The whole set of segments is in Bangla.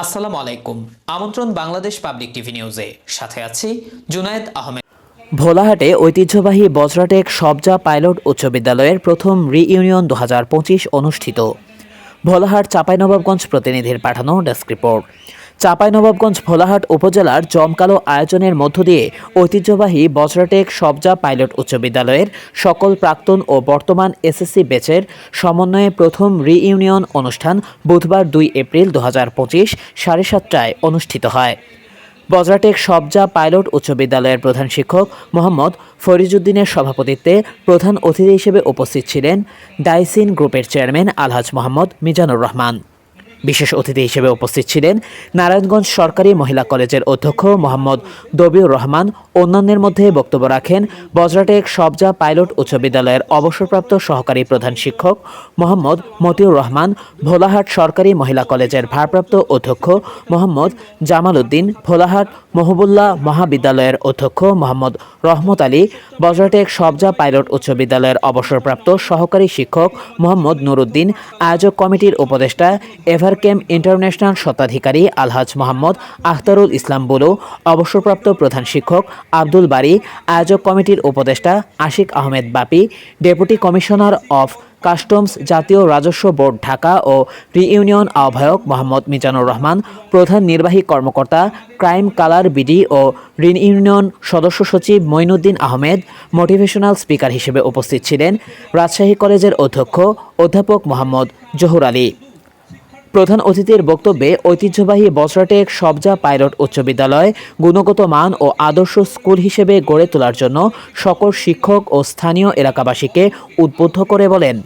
আসসালামু আলাইকুম। আমন্ত্রণ বাংলাদেশ পাবলিক টিভি নিউজে। সাথে আছি জুনায়েদ আহমেদ। ভোলাহাটে ঐতিহ্যবাহী বজরাটেক সবজা পাইলট উচ্চ বিদ্যালয়ের প্রথম রিইউনিয়ন দু হাজার পঁচিশ অনুষ্ঠিত। ভোলাহাট চাঁপাইনবাবগঞ্জ প্রতিনিধির পাঠানো ডেস্ক রিপোর্ট। চাঁপাইনবাবগঞ্জ ভোলাহাট উপজেলার জমকালো আয়োজনের মধ্য দিয়ে ঐতিহ্যবাহী বজরাটেক সবজা পাইলট উচ্চ বিদ্যালয়ের সকল প্রাক্তন ও বর্তমান এসএসসি ব্যাচের সমন্বয়ে প্রথম রিইউনিয়ন অনুষ্ঠান বুধবার দুই এপ্রিল দু হাজার পঁচিশ সাড়ে সাতটায় অনুষ্ঠিত হয়। বজরাটেক সবজা পাইলট উচ্চ বিদ্যালয়ের প্রধান শিক্ষক মোহাম্মদ ফরিজুদ্দিনের সভাপতিত্বে প্রধান অতিথি হিসেবে উপস্থিত ছিলেন ডাইসিন গ্রুপের চেয়ারম্যান আলহাজ মোহাম্মদ মিজানুর রহমান। বিশেষ অতিথি হিসেবে উপস্থিত ছিলেন নারায়ণগঞ্জ সরকারি মহিলা কলেজের অধ্যক্ষ মোহাম্মদ দবিউর রহমান। অন্যান্যের মধ্যে বক্তব্য রাখেন বজরাটেক সবজা পাইলট উচ্চ বিদ্যালয়ের অবসরপ্রাপ্ত সহকারী প্রধান শিক্ষক মোহাম্মদ মতিউর রহমান, ভোলাহাট সরকারি মহিলা কলেজের ভারপ্রাপ্ত অধ্যক্ষ মোহাম্মদ জামাল উদ্দিন, ভোলাহাট মহবুল্লাহ মহাবিদ্যালয়ের অধ্যক্ষ মোহাম্মদ রহমত আলী বজরাটেক সবজা পাইলট উচ্চ বিদ্যালয়ের অবসরপ্রাপ্ত সহকারী শিক্ষক মোহাম্মদ নুরুদ্দিন, আয়োজক কমিটির উপদেষ্টা এভারকেম ইন্টারন্যাশনাল স্বত্বাধিকারী আলহাজ মোহাম্মদ আখতারুল ইসলাম বুলু, অবসরপ্রাপ্ত প্রধান শিক্ষক আব্দুল বারী, আয়োজক কমিটির উপদেষ্টা Ashiq Ahmed Bapi, deputy commissioner of customs জাতীয় রাজস্ব বোর্ড ঢাকা ও রিইউনিয়ন আহ্বায়ক মোহাম্মদ মিজানুর রহমান, প্রধান নির্বাহী কর্মকর্তা ক্রাইম কালার বিডি ও ঋণ ইউনিয়ন সদস্য সচিব মঈনুদ্দিন আহমেদ, মোটিভেশনাল স্পিকার হিসেবে উপস্থিত ছিলেন রাজশাহী কলেজের অধ্যক্ষ অধ্যাপক মোহাম্মদ জহুর আলী। প্রধান অতিথির বক্তব্যে ঐতিহ্যবাহী বসরাটেক সবজা পাইলট উচ্চ বিদ্যালয়, গুণগত মান ও আদর্শ স্কুল হিসেবে গড়ে তোলার জন্য সকল শিক্ষক ও স্থানীয় এলাকাবাসীকে উদ্বুদ্ধ করে বলেন,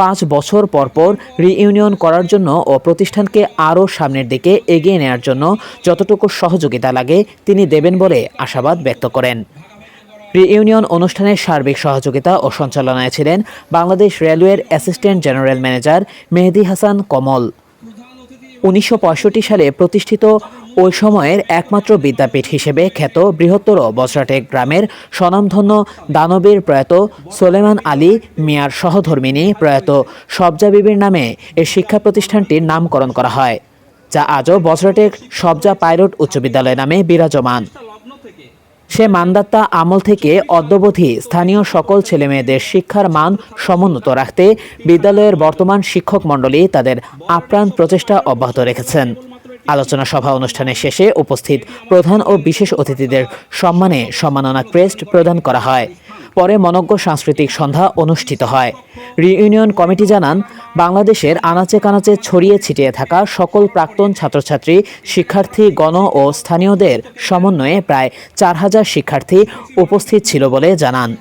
পাঁচ বছর পর পর রিইউনিয়ন করার জন্য ও প্রতিষ্ঠানকে আরও সামনের দিকে এগিয়ে নেওয়ার জন্য যতটুকু সহযোগিতা লাগে তিনি দেবেন বলে আশাবাদ ব্যক্ত করেন। রিইউনিয়ন অনুষ্ঠানের সার্বিক সহযোগিতা ও সঞ্চালনায় ছিলেন বাংলাদেশ রেলওয়ের assistant general manager Mehedi Hasan Kamal. উনিশশো পঁয়ষট্টি সালে প্রতিষ্ঠিত ওই সময়ের একমাত্র বিদ্যাপীঠ হিসেবে খ্যাত বৃহত্তর বসরাটেক গ্রামের স্বনামধন্য দানবীর প্রয়াত সোলেমান আলী মিয়ার সহধর্মিনী প্রয়াত সবজা বিবির নামে এই শিক্ষা প্রতিষ্ঠানটির নামকরণ করা হয়, যা আজও বসরাটেক সবজা পাইলট উচ্চ বিদ্যালয় নামে বিরাজমান। সে মানদাত্তা আমল থেকে অদ্যবধি স্থানীয় সকল ছেলেমেয়েদের শিক্ষার মান সমুন্নত রাখতে বিদ্যালয়ের বর্তমান শিক্ষক মণ্ডলী তাদের আপ্রাণ প্রচেষ্টা অব্যাহত রেখেছেন। আলোচনা সভা অনুষ্ঠানের শেষে উপস্থিত প্রধান ও বিশেষ অতিথিদের সম্মানে সম্মাননা ক্রেস্ট প্রদান করা হয়। পরে মনজ্ঞ সাংস্কৃতিক সন্ধ্যা অনুষ্ঠিত হয়। রিইউনিয়ন কমিটি জানান, বাংলাদেশের আনাচে কানাচে ছড়িয়ে ছিটিয়ে থাকা সকল প্রাক্তন ছাত্রছাত্রী, শিক্ষার্থী, গণ ও স্থানীয়দের সমন্বয়ে প্রায় চার হাজার শিক্ষার্থী উপস্থিত ছিল বলে জানান।